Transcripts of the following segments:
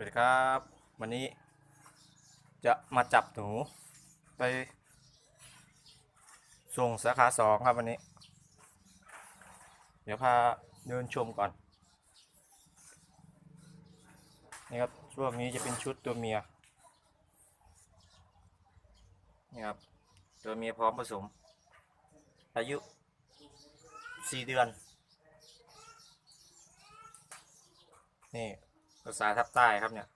วัสดีครับ วันนี้จะมาจับหนูไป ส่งสาขาสองครับวันนี้ เดี๋ยวพาเดินชมก่อน นี่ครับช่วงนี้จะเป็นชุดตัวเมีย นี่ครับ ตัวเมียพร้อมผสม อายุสี่เดือน นี่าษาทับใต้ครับเนี่ย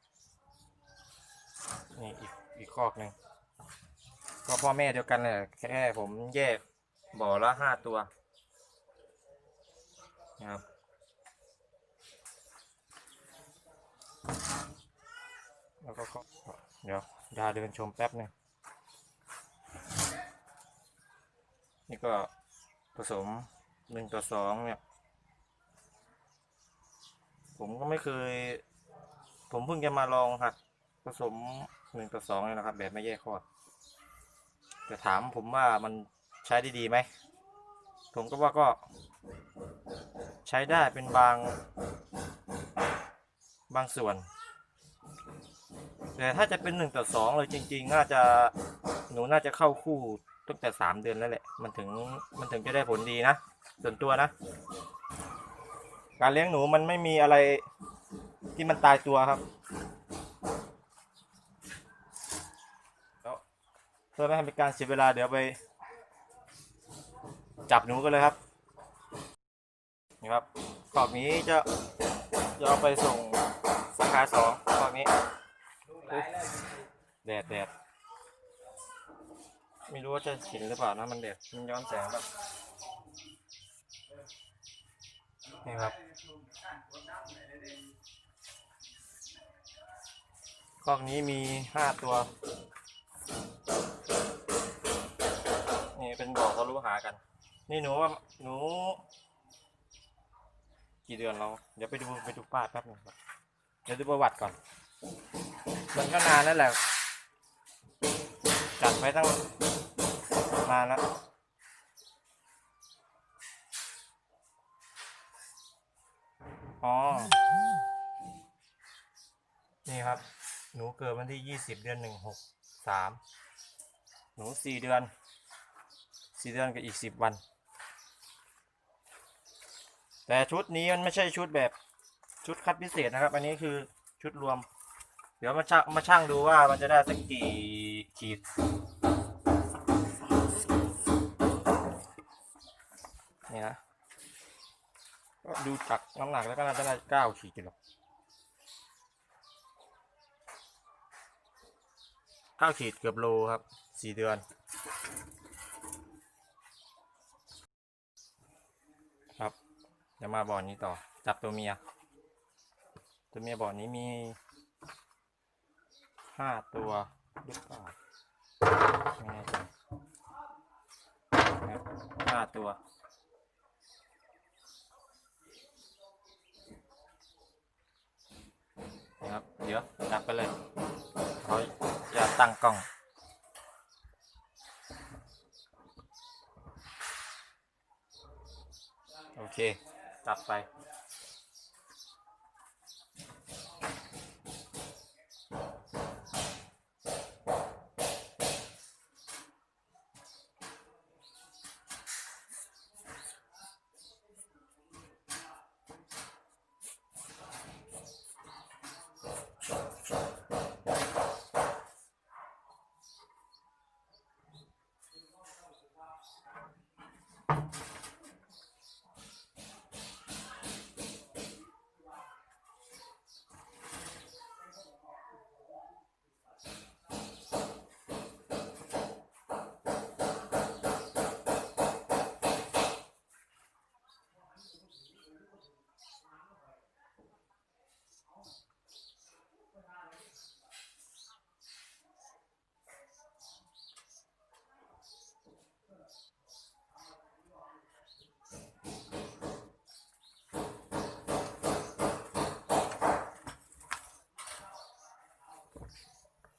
นี่อีกอีกคอกหนึ่งก็พ่อแม่เดียวกันแหละแค่ผมแยกบ่อละห้าตัวนะครับแล้วก็เดี๋ยวดาเดินชมแป๊บหนึ่งนี่ก็ผสมหนึ่งต่อสองเนี่ย ผมก็ไม่เคย ผมเพิ่งจะมาลองหัดผสมหนึ่งต่อสองเลยนะครับ แบบไม่แยกคลอดแต่ถามผมว่ามันใช้ได้ดีไหม ผมก็ว่าก็ ใช้ได้เป็นบาง บางส่วน แต่ถ้าจะเป็นหนึ่งต่อสองเลยจริง ๆ น่าจะหนูน่าจะเข้าคู่ตั้งแต่สามเดือนแล้วแหละ มันถึงมันถึงจะได้ผลดีนะ ส่วนตัวนะ การเลี้ยงหนูมันไม่มีอะไร ที่มันตายตัวครับแล้วเพื่อไม่ให้เป็นการเสียเวลาเดี๋ยวไป จับหนูกันเลยครับนี่ครับขอบนี้จะจะเอาไปส่งสาขาสองขอบนี้แดดแดดไม่รู้ว่าจะเห็นหรือเปล่านะมันแดดมันย้อนแสงแบบนี่ครับ คอกนี้มีห้าตัว นี่เป็นบ่อทะลุหากัน นี่หนูว่าหนู กี่เดือนเรา เดี๋ยวไปดูไปดูป้าแป๊บหนึงครับเดี๋ยวดูประวัติก่อน มันก็นานแล้วแหละ จัดไปตั้งนานแล้วอ๋อ เกิดวันที่ยี่สิบเดือนหนึ่งหกสามหนูสี่เดือนสี่เดือนกับอีกสิบวัน แต่ชุดนี้มันไม่ใช่ชุดแบบชุดคัดพิเศษนะครับ อันนี้คือชุดรวม เดี๋ยวมาชั่งมาชั่งดูว่ามันจะได้สักกี่ขีดนี่นะก็ดูจากน้ำหนักแล้วก็น่าจะได้เก้าขีดกิโลเก้าขีดเกือบโลครับสี่เดือนครับจะมาบ่อนี้ต่อ จับตัวเมีย ตัวเมียบ่อนี้มีห้าตัวหรือเปล่าไม่แน่ใจห้าตัวนะครับ เดี๋ยวจับไปเลยเขาอย่า ตั้งกล้อง โอเค จับไป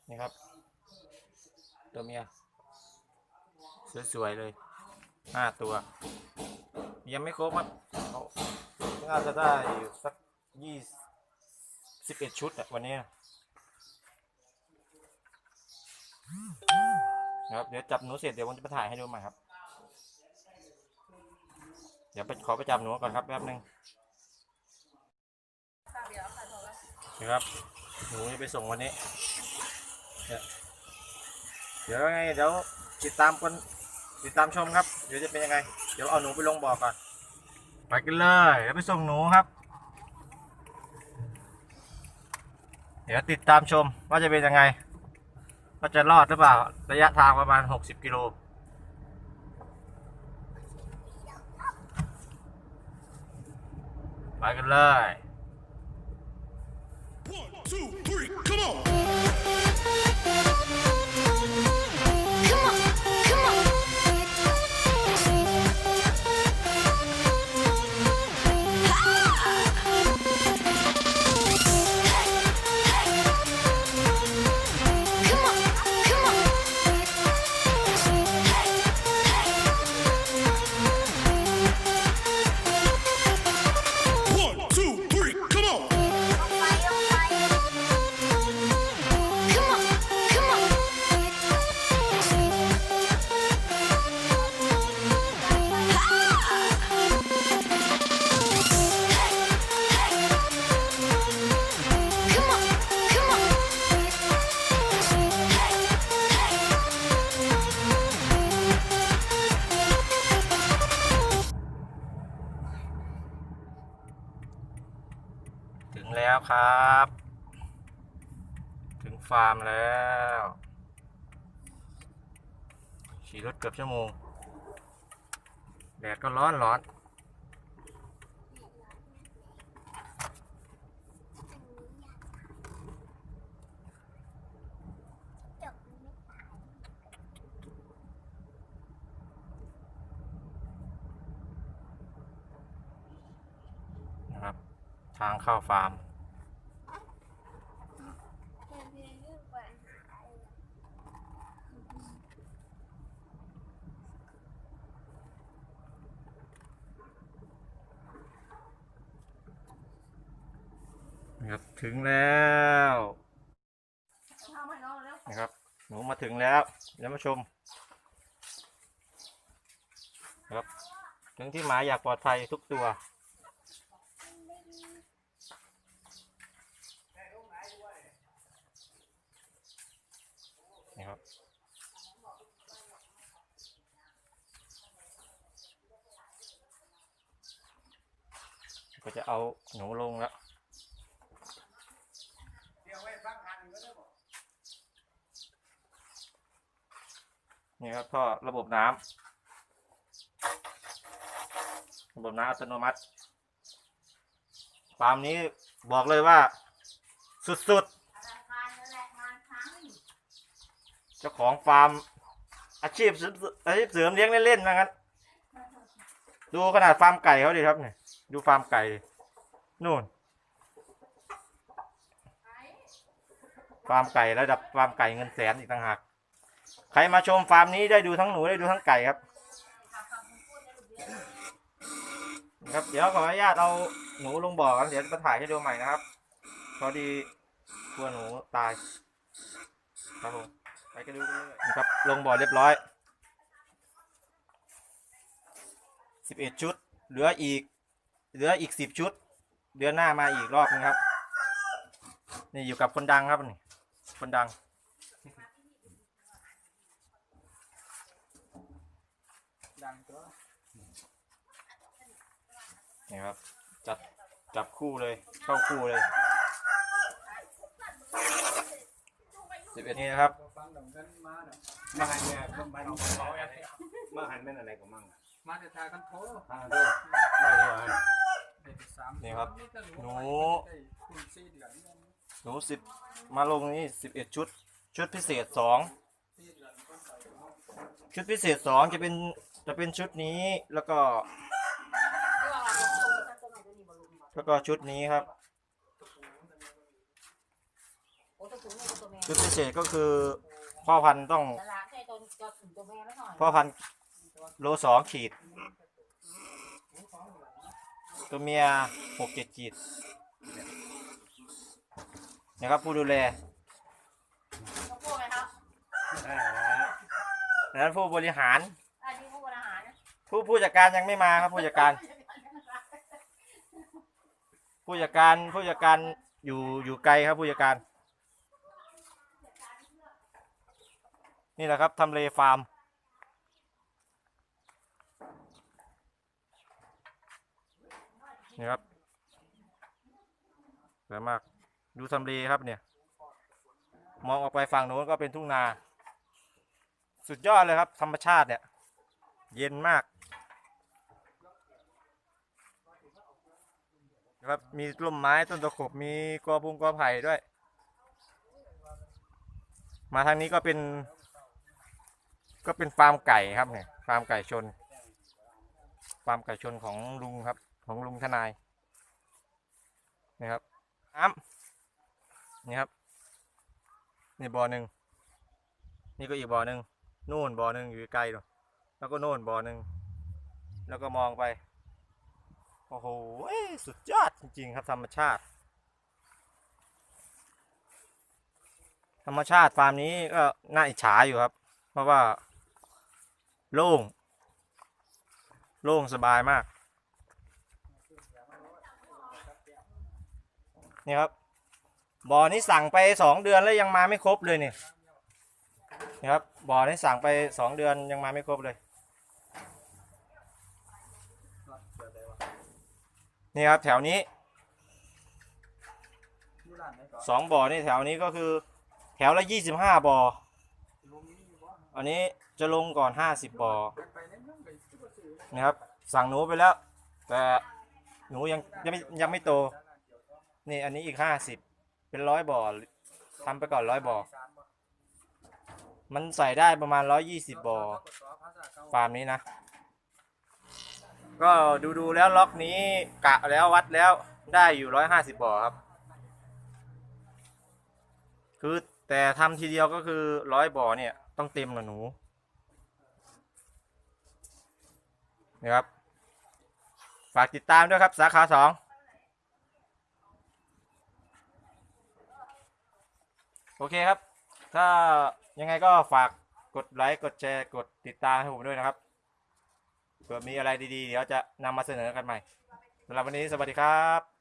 นี่ครับ ตัวเมีย สวย ๆ เลยห้าตัว ยังไม่ครบครับเขาน่าจะได้สักยี่สิบเอ็ดชุดอะวันนี้นะนะครับเดี๋ยวจับหนูเสร็จเดี๋ยวผมจะไปถ่ายให้ดูใหม่ครับ เดี๋ยวไปขอไปจับหนูก่อนครับแป๊บนึงนะครับหนูจะไปส่งวันนี้ เนี่ยเดี๋ยวยังไงเดี๋ยวติดตามกันติดตามชมครับ เดี๋ยวจะเป็นยังไง เดี๋ยวเอาหนูไปลงบ่อก่อน ไปกันเลยเดี๋ยวไปส่งหนูครับ เดี๋ยวติดตามชมว่าจะเป็นยังไงว่าจะรอดหรือเปล่า ระยะทางประมาณ 60 กิโลไปกันเลย One, two, three, come on! Música ครับ ถึงฟาร์มแล้วขี่รถเกือบชั่วโมงแดดก็ร้อนร้อนนะครับ ทางเข้าฟาร์ม นะครับ ถึงแล้วนะครับ หนูมาถึงแล้วเดี๋ยวมาชมนะครับถึงที่หมายอยากปลอดภัยทุกตัวนะครับก็จะเอาหนูลงแล้ว นี่ครับท่อระบบน้ำระบบน้ำอัตโนมัติฟาร์มนี้บอกเลยว่า สุดๆเจ้าของฟาร์มอาชีพสริมอาชีพเสริมเลี้ยงเล่นๆนะงั้นดูขนาดฟาร์มไก่เขาดิครับเนี่ยดูฟาร์มไก่นู่นฟาร์มไก่ระดับฟาร์มไก่เงินแสนอีกต่างหาก ใครมาชมฟาร์มนี้ได้ดูทั้งหนูได้ดูทั้งไก่ครับครับเดี๋ยวขออนุญาตเอาหนูลงบ่อกันเดี๋ยวจะถ่ายให้ดูใหม่นะครับพอดีกลัวหนูตายครับผมไปกันดูนเลยนะครับลงบ่อเรียบร้อยสิบเอ็ดชุด เหลืออีก เหลืออีกสิบชุด เดือนหน้ามาอีกรอบนึงครับ นี่อยู่กับคนดังครับนี่คนดัง นี่ครับ จับจับคู่เลย เข้าคู่เลยสิบเอ็ดนี่นะครับมาหันเนี่ยมาหันมาหันแม่นอะไรก็มั่งมาแต่ทากันโถอ่าดูไม่ใช่หันเด็กสามนี่ครับหนูคุณสี่เดือนเนี่ยหนูสิบมาลงนี่สิบเอ็ดชุด ชุดพิเศษสองสี่เดือนก็ใส่เนาะชุดพิเศษสองจะเป็น จะเป็นชุดนี้แล้วก็ แล้วก็ชุดนี้ครับ ชุดพิเศษก็คือพ่อพันธุ์ต้องตลาดใช่ตัวจะถึงตัวแม่ไม่หน่อยพ่อพันธุ์โลสองขีด ตัวเมียหกเจ็ดขีดนะครับผู้ดูแลเขาพูดไหมครับอ่าดังนั้นผู้บริหาร อันนี้ผู้บริหาร ผู้ผู้จัดการยังไม่มาครับ ผู้จัดการ ผู้จัดการผู้จัดการอยู่อยู่ไกลครับ ผู้จัดการ นี่แหละครับทำเลฟาร์มนี่ครับสวยมากดูทำเลครับเนี่ย มองออกไปฝั่งโน้นก็เป็นทุ่งนา สุดยอดเลยครับ ธรรมชาติเนี่ย เย็นมาก นะครับ มีร่มไม้ต้นตะขบมีกอพุงกอไผ่ด้วย มาทางนี้ก็เป็น ก็เป็นฟาร์มไก่ครับเนี่ยฟาร์มไก่ชน ฟาร์มไก่ชนของลุงครับ ของลุงทนายนี่ครับน้ำนี่ครับนี่บ่อหนึ่งนี่ก็อีกบ่อหนึ่งนู่นบ่อหนึ่งอยู่ไกลๆนู่นแล้วก็โน่นบ่อหนึ่งแล้วก็มองไป โอ้โหสุดยอดจริง ๆ ครับธรรมชาติ ธรรมชาติฟาร์มนี้ก็น่าอิจฉาอยู่ครับ เพราะว่า โล่ง โล่งสบายมาก นี่ครับบ่อนี้สั่งไปสองเดือนแล้วยังมาไม่ครบเลยเนี่ยนี่ครับบ่อนี้สั่งไปสองเดือนยังมาไม่ครบเลย นี่ครับแถวนี้อยู่ร้านไหนก่อนสองบ่อนี่แถวนี้ก็คือ แถวละยี่สิบห้าบ่อลุงนี้อยู่บ่อันนี้จะลงก่อนห้าสิบบ่อไปในเมืองไปซื้อบ่ซื้อเลยนะครับสั่งหนูไปแล้ว แต่หนูยังยังไม่ยังไม่โต นี่อันนี้อีกห้าสิบเป็นร้อยบ่อทำไปก่อนร้อยบ่อสามบ่มันใส่ได้ประมาณร้อยยี่สิบบ่อสภาษาเก่าฟาร์มนี้นะ ก็ดูดูๆแล้วล็อกนี้กะแล้ววัดแล้วได้อยู่ร้อยห้าสิบบ่อครับ คือแต่ทำทีเดียวก็คือร้อยบ่อเนี่ยต้องเต็มนะหนูนี่ครับ ฝากติดตามด้วยครับสาขาสองโอเคครับ ถ้ายังไงก็ฝากกดไลค์ กดแชร์ กดติดตามให้ผมด้วยนะครับ เผื่อมีอะไรดีๆ เดี๋ยวจะนำมาเสนอกันใหม่สำหรับวันนี้สวัสดีครับ